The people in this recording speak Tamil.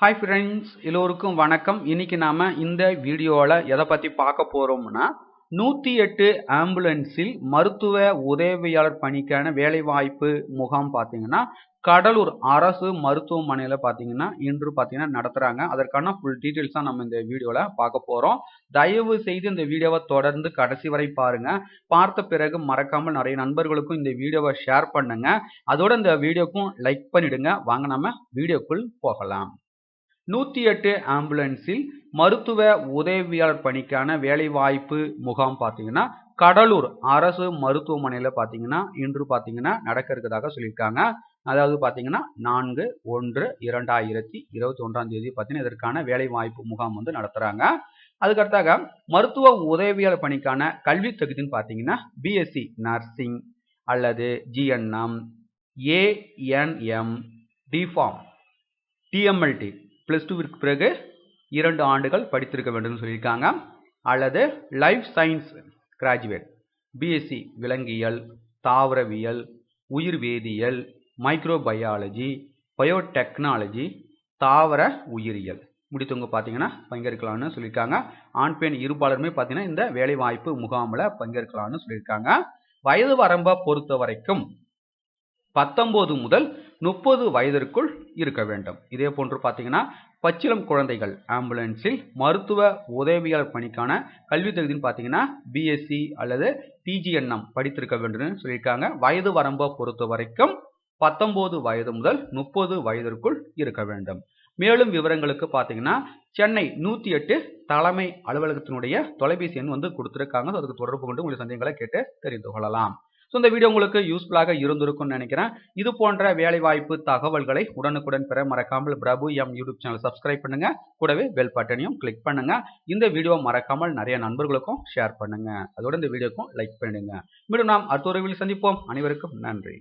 ஹாய் ஃப்ரெண்ட்ஸ் எல்லோருக்கும் வணக்கம். இன்னைக்கு நாம இந்த வீடியோவில் எதை பற்றி பார்க்க போகிறோம்னா நூற்றி எட்டு ஆம்புலன்ஸில் மருத்துவ உதவியாளர் பணிக்கான வேலைவாய்ப்பு முகாம் பார்த்தீங்கன்னா கடலூர் அரசு மருத்துவமனையில் பார்த்தீங்கன்னா இன்று பார்த்தீங்கன்னா நடத்துகிறாங்க அதற்கான ஃபுல் டீட்டெயில்ஸ் தான் நம்ம இந்த வீடியோவில் பார்க்க போகிறோம் தயவு செய்து இந்த வீடியோவை தொடர்ந்து கடைசி வரை பாருங்கள் பார்த்த பிறகு மறக்காமல் நிறைய நண்பர்களுக்கும் இந்த வீடியோவை ஷேர் பண்ணுங்கள் அதோட இந்த வீடியோக்கும் லைக் பண்ணிவிடுங்க வாங்க நம்ம வீடியோக்குள் போகலாம். நூற்றி எட்டு ஆம்புலன்ஸில் மருத்துவ உதவியாளர் பணிக்கான வேலைவாய்ப்பு முகாம் பார்த்தீங்கன்னா கடலூர் அரசு மருத்துவமனையில் பார்த்தீங்கன்னா இன்று பார்த்தீங்கன்னா நடக்க இருக்கிறதாக சொல்லியிருக்காங்க. அதாவது பார்த்தீங்கன்னா நான்கு ஒன்று இரண்டாயிரத்தி இருபத்தி ஒன்றாம் தேதி பார்த்தீங்கன்னா இதற்கான வேலைவாய்ப்பு முகாம் வந்து நடத்துகிறாங்க அதுக்கடுத்தாக மருத்துவ உதவியாளர் பணிக்கான கல்வி தகுதின்னு பார்த்தீங்கன்னா பிஎஸ்சி நர்சிங் அல்லது G N M A N M D Pharm D M L T plus டூவிற்கு பிறகு இரண்டு ஆண்டுகள் படித்திருக்க வேண்டும் சொல்லியிருக்காங்க. அல்லது லைஃப் சயின்ஸ் கிராஜுவேட் பிஎஸ்சி விலங்கியல் தாவரவியல் உயிர் வேதியியல் மைக்ரோபயாலஜி பயோடெக்னாலஜி தாவர உயிரியல். முடித்தவங்க பார்த்தீங்கன்னா பங்கேற்கலாம்னு சொல்லியிருக்காங்க. ஆண் பெண் இருபாலருமே பார்த்தீங்கன்னா இந்த வேலைவாய்ப்பு முகாமில் பங்கேற்கலாம்னு சொல்லியிருக்காங்க. வயது வரம்பை பொறுத்த வரைக்கும் பத்தொம்போது முதல் முப்பது வயதிற்குள் இருக்க வேண்டும். இதே போன்று பார்த்தீங்கன்னா பச்சிலம் குழந்தைகள் ஆம்புலன்ஸில் மருத்துவ உதவியாளர் பணிக்கான கல்வி தகுதின்னு பார்த்தீங்கன்னா பிஎஸ்சி அல்லது பிஜிஎன்எம் படித்திருக்க வேண்டும் சொல்லியிருக்காங்க. வயது வரம்பை பொறுத்த வரைக்கும் பத்தொம்போது வயது முதல் முப்பது வயதிற்குள் இருக்க வேண்டும். மேலும் விவரங்களுக்கு பார்த்தீங்கன்னா சென்னை நூற்றி எட்டு தலைமை அலுவலகத்தினுடைய தொலைபேசி எண் வந்து கொடுத்துருக்காங்க. அதுக்கு தொடர்பு கொண்டு உங்களுடைய சந்தேகங்களை கேட்டு தெரிந்து கொள்ளலாம். ஸோ இந்த வீடியோ உங்களுக்கு யூஸ்ஃபுல்லாக இருந்திருக்கும்னு நினைக்கிறேன். இது போன்ற வேலைவாய்ப்பு தகவல்களை உடனுக்குடன் பெற மறக்காமல் Prabhu M YouTube channel subscribe பண்ணுங்க. கூடவே பெல் பட்டனையும் கிளிக் பண்ணுங்க. இந்த வீடியோ மறக்காமல் நிறைய நண்பர்களுக்கும் ஷேர் பண்ணுங்க. அதோட இந்த வீடியோக்கும் லைக் பண்ணுங்க மீண்டும் நாம் அடுத்த ஒரு சந்திப்போம். அனைவருக்கும் நன்றி.